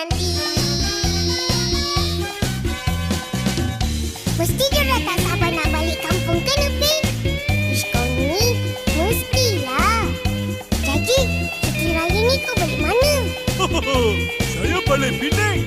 nanti Mesti dia tak sabar nak balik kampung ke Nepi Ish kau ni Mestilah. Jadi Cuti raya ni kau balik mana? Saya balik Penang.